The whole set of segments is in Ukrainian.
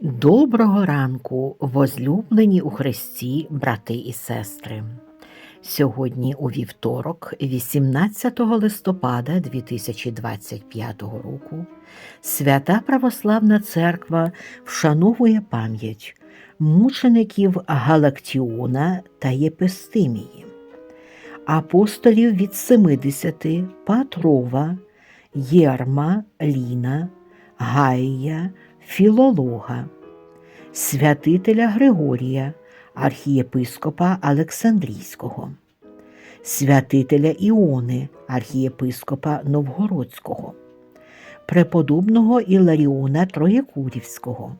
Доброго ранку, возлюблені у Христі, брати і сестри. Сьогодні у вівторок, 18 листопада 2025 року, Свята Православна Церква вшановує пам'ять мучеників Галактіона та Єпистимії, апостолів від 70 Патрова, Єрма, Ліна, Гаїя, Філолога, святителя Григорія, архієпископа Олександрійського, святителя Іони, архієпископа Новгородського, преподобного Іларіона Троєкурівського,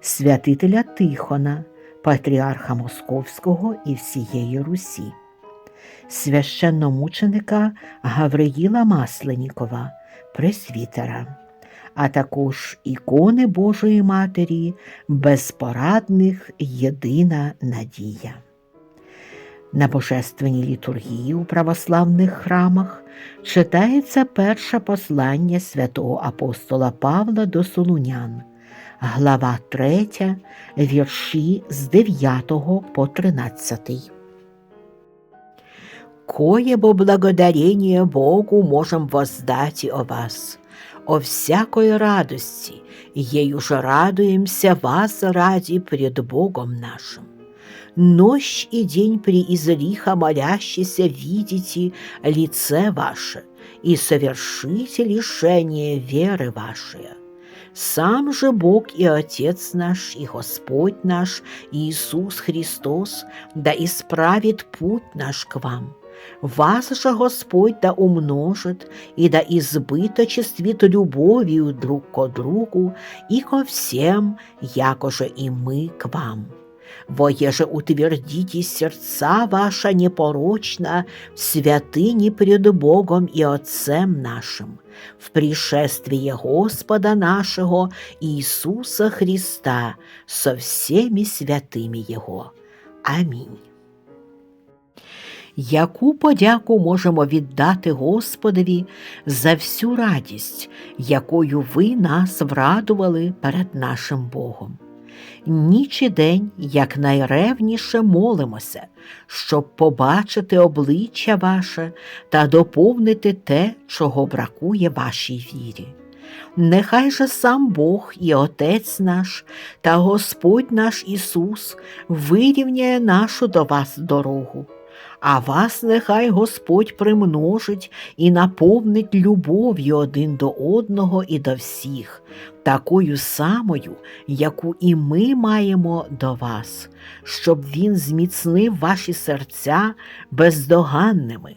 святителя Тихона, патріарха Московського і всієї Русі, священномученика Гавриїла Масленікова, пресвітера а також ікони Божої Матері, безпорадних єдина надія. На божественній літургії у православних храмах читається перше послання святого апостола Павла до Солунян, глава 3, вірші з 9 по 13. Кое бо благодарение Богу можем воздать о вас, о всякой радости, ею же радуемся вас ради пред Богом нашим. Нощь и день преизлиха молящийся видите лице ваше и совершите лишение веры вашей. Сам же Бог и Отец наш, и Господь наш, Иисус Христос, да исправит путь наш к вам – вас же Господь да умножит и да избыточествит любовью друг ко другу и ко всем, якоже и мы к вам. Воеже утвердите сердца ваша непорочно в святыне пред Богом и Отцем нашим, в пришествие Господа нашего Иисуса Христа со всеми святыми Его. Аминь. Яку подяку можемо віддати Господові за всю радість, якою ви нас врадували перед нашим Богом? Ніч і день якнайревніше молимося, щоб побачити обличчя ваше та доповнити те, чого бракує вашій вірі. Нехай же сам Бог і Отець наш та Господь наш Ісус вирівняє нашу до вас дорогу а вас нехай Господь примножить і наповнить любов'ю один до одного і до всіх, такою самою, яку і ми маємо до вас, щоб Він зміцнив ваші серця бездоганними.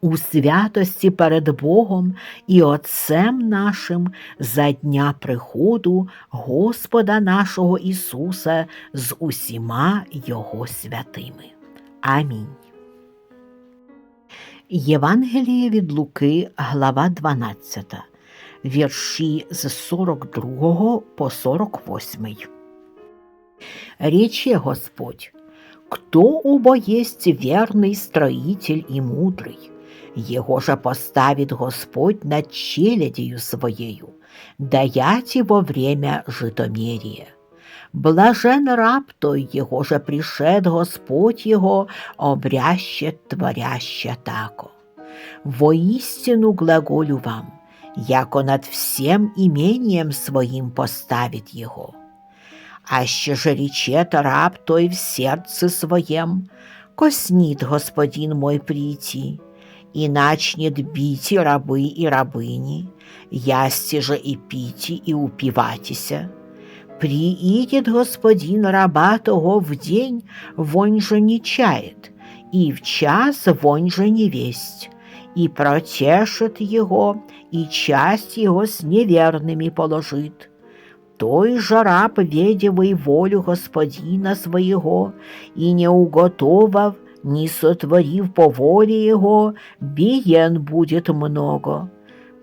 У святості перед Богом і Отцем нашим за дня приходу Господа нашого Ісуса з усіма Його святими. Амінь. Євангеліє від Луки, глава 12, вірші з 42 по 48. Рече Господь, кто убо есть верный строитель и мудрый, его же поставит Господь над челядью своею, даять его время житомерия. Блажен раб той, его же пришед Господь его, обряще творяще тако. Воистину глаголю вам, яко над всем имением своим поставит его. Аще же речет раб той в сердце своем, коснит господин мой прийти, и начнет бить и рабы и рабыни, ясти же и пити и упиватися, Приидет господин раба того в день, вонь же не чает, и в час вонь же не весть, и протешит его, и часть его с неверными положит. Той же раб, ведевый волю господина своего, и не уготовав, не сотворив по воле его, биен будет много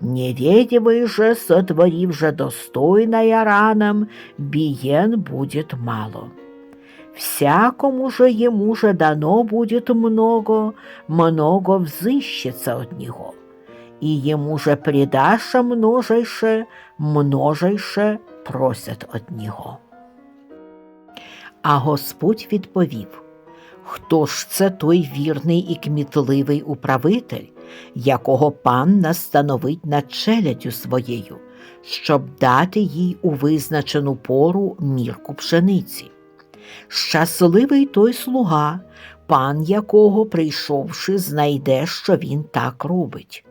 Неведивый же, сотворив же достойная ранам, биен будет мало. Всякому же ему же дано будет много, много взыщется от него, и ему же предаша множейше, множейше просять од нього. А Господь відповів Хто ж це той вірний і кмітливий управитель, якого пан настановить над челядю своєю, щоб дати їй у визначену пору мірку пшениці? Щасливий той слуга, пан якого, прийшовши, знайде, що він так робить.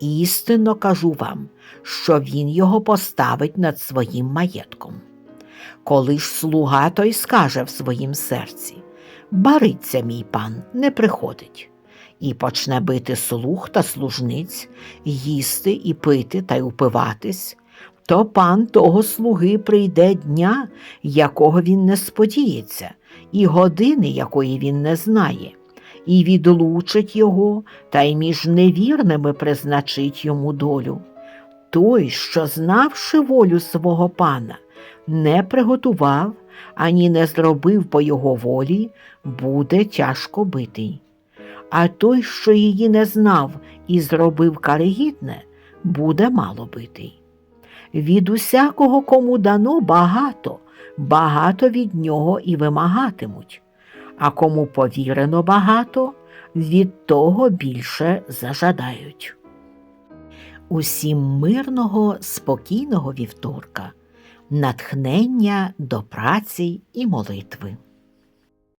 Істинно кажу вам, що він його поставить над своїм маєтком. Коли ж слуга той скаже в своїм серці Бариться мій пан, не приходить, і почне бити слуг та служниць, їсти і пити та й упиватись, то пан того слуги прийде дня, якого він не сподіється, і години, якої він не знає, і відлучить його, та й між невірними призначить йому долю. Той, що, знавши волю свого пана, не приготував ані не зробив по його волі, буде тяжко битий. А той, що її не знав і зробив каригідне, буде мало битий. Від усякого, кому дано багато, багато від нього і вимагатимуть, а кому повірено багато, від того більше зажадають. Усім мирного, спокійного вівторка, натхнення до праці і молитви.